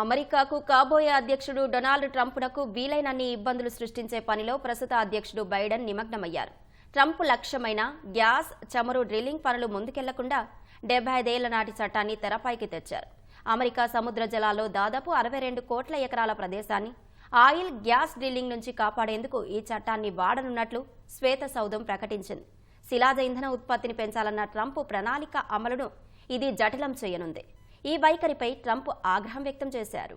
అమెరికాకు కాబోయే అధ్యక్షుడు డొనాల్డ్ ట్రంప్నకు వీలైనన్ని ఇబ్బందులు సృష్టించే పనిలో ప్రస్తుత అధ్యక్షుడు బైడెన్ నిమగ్నమయ్యారు. ట్రంప్ లక్ష్యమైన గ్యాస్ చమురు డ్రిల్లింగ్ పనులు ముందుకెళ్ళకుండా డెబ్బై ఐదేళ్ళ నాటి చట్టాన్ని తెరపైకి తెచ్చారు. అమెరికా సముద్ర జలాల్లో దాదాపు అరవై రెండు కోట్ల ఎకరాల ప్రదేశాన్ని ఆయిల్ గ్యాస్ డ్రిల్లింగ్ నుంచి కాపాడేందుకు ఈ చట్టాన్ని వాడనున్నట్లు శ్వేత సౌధం ప్రకటించింది. శిలాజ ఇంధన ఉత్పత్తిని పెంచాలన్న ట్రంప్ ప్రణాళిక అమలును ఇది జటిలం చేయనుంది. ఈ వైఖరిపై ట్రంప్ ఆగ్రహం వ్యక్తం చేశారు.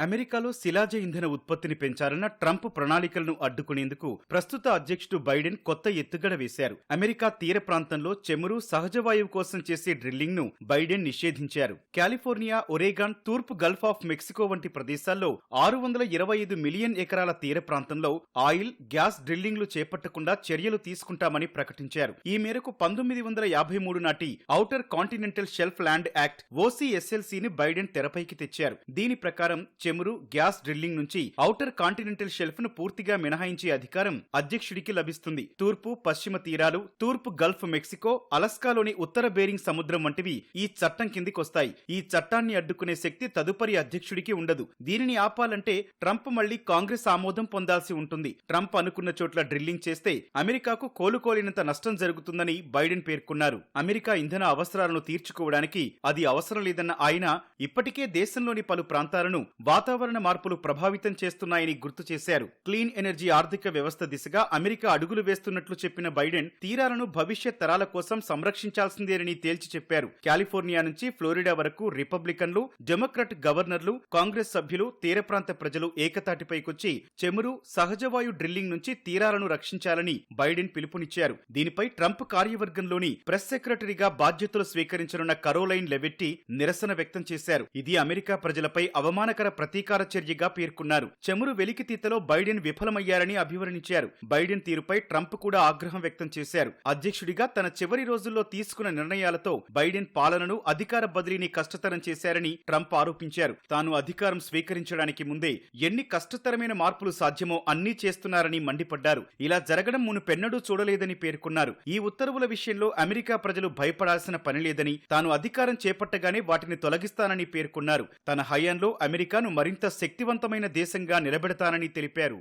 అమెరికాలో శిలాజ ఇంధన ఉత్పత్తిని పెంచాలన్న ట్రంప్ ప్రణాళికలను అడ్డుకునేందుకు ప్రస్తుత అధ్యక్షుడు బైడెన్ కొత్త ఎత్తుగడ వేశారు. అమెరికా తీర ప్రాంతంలో చెమురు సహజ వాయువు కోసం చేసే డ్రిల్లింగ్ను బైడెన్ నిషేధించారు. కాలిఫోర్నియా ఒరేగాన్ తూర్పు గల్ఫ్ ఆఫ్ మెక్సికో వంటి ప్రదేశాల్లో ఆరు వందల ఇరవై ఐదు మిలియన్ ఎకరాల తీర ప్రాంతంలో ఆయిల్ గ్యాస్ డ్రిల్లింగ్లు చేపట్టకుండా చర్యలు తీసుకుంటామని ప్రకటించారు. ఈ మేరకు పంతొమ్మిది వందల యాభై మూడు నాటి outer continental shelf land act ఓసీఎస్ఎల్సీని Biden తెరపైకి తెచ్చారు. దీని ప్రకారం చెమురు గ్యాస్ డ్రిల్లింగ్ నుంచి ఔటర్ కాంటినెంటల్ షెల్ఫ్ను పూర్తిగా మినహాయించే అధికారం అధ్యక్షుడికి లభిస్తుంది. తూర్పు పశ్చిమ తీరాలు తూర్పు గల్ఫ్ మెక్సికో అలస్కాలోని ఉత్తర బేరింగ్ సముద్రం వంటివి ఈ చట్టం కిందికొస్తాయి. ఈ చట్టాన్ని అడ్డుకునే శక్తి తదుపరి అధ్యక్షుడికి ఉండదు. దీనిని ఆపాలంటే ట్రంప్ మళ్ళీ కాంగ్రెస్ ఆమోదం పొందాల్సి ఉంటుంది. ట్రంప్ అనుకున్న చోట్ల డ్రిల్లింగ్ చేస్తే అమెరికాకు కోలుకోలేనంత నష్టం జరుగుతుందని బైడెన్ పేర్కొన్నారు. అమెరికా ఇంధన అవసరాలను తీర్చుకోవడానికి అది అవసరం లేదన్న ఆయన ఇప్పటికే దేశంలోని పలు ప్రాంతాలను వాతావరణ మార్పులు ప్రభావితం చేస్తున్నాయని గుర్తు చేశారు. క్లీన్ ఎనర్జీ ఆర్థిక వ్యవస్థ దిశగా అమెరికా అడుగులు వేస్తున్నట్లు చెప్పిన బైడెన్ తీరాలను భవిష్యత్ తరాల కోసం సంరక్షించాల్సిందేనని తేల్చి చెప్పారు. కాలిఫోర్నియా నుంచి ఫ్లోరిడా వరకు రిపబ్లికన్లు డెమోక్రట్ గవర్నర్లు కాంగ్రెస్ సభ్యులు తీర ప్రాంత ప్రజలు ఏకతాటిపైకొచ్చి చెమురు సహజవాయు డ్రిల్లింగ్ నుంచి తీరాలను రక్షించాలని బైడెన్ పిలుపునిచ్చారు. దీనిపై ట్రంప్ కార్యవర్గంలోని ప్రెస్ సెక్రటరీగా బాధ్యతలు స్వీకరించనున్న కరోలైన్ లెవెట్టి నిరసన వ్యక్తం చేశారు. ఇది అమెరికా ప్రజలపై అవమానకర ప్రతీకార చర్యగా పేర్కొన్నారు. చమురు వెలికితీతలో బైడెన్ విఫలమయ్యారని అభివర్ణించారు. బైడెన్ తీరుపై ట్రంప్ కూడా ఆగ్రహం వ్యక్తం చేశారు. అధ్యక్షుడిగా తన చివరి రోజుల్లో తీసుకున్న నిర్ణయాలతో బైడెన్ పాలనను అధికార బదిలీని కష్టతరం చేశారని ట్రంప్ ఆరోపించారు. తాను అధికారం స్వీకరించడానికి ముందే ఎన్ని కష్టతరమైన మార్పులు సాధ్యమో అన్నీ చేస్తున్నారని మండిపడ్డారు. ఇలా జరగడం మునుపెన్నడూ చూడలేదని పేర్కొన్నారు. ఈ ఉత్తర్వుల విషయంలో అమెరికా ప్రజలు భయపడాల్సిన పని లేదని తాను అధికారం చేపట్టగానే వాటిని తొలగిస్తానని పేర్కొన్నారు. తన హయాంలో అమెరికాను మరింత శక్తివంతమైన దేశంగా నిలబెడతానని తెలిపారు.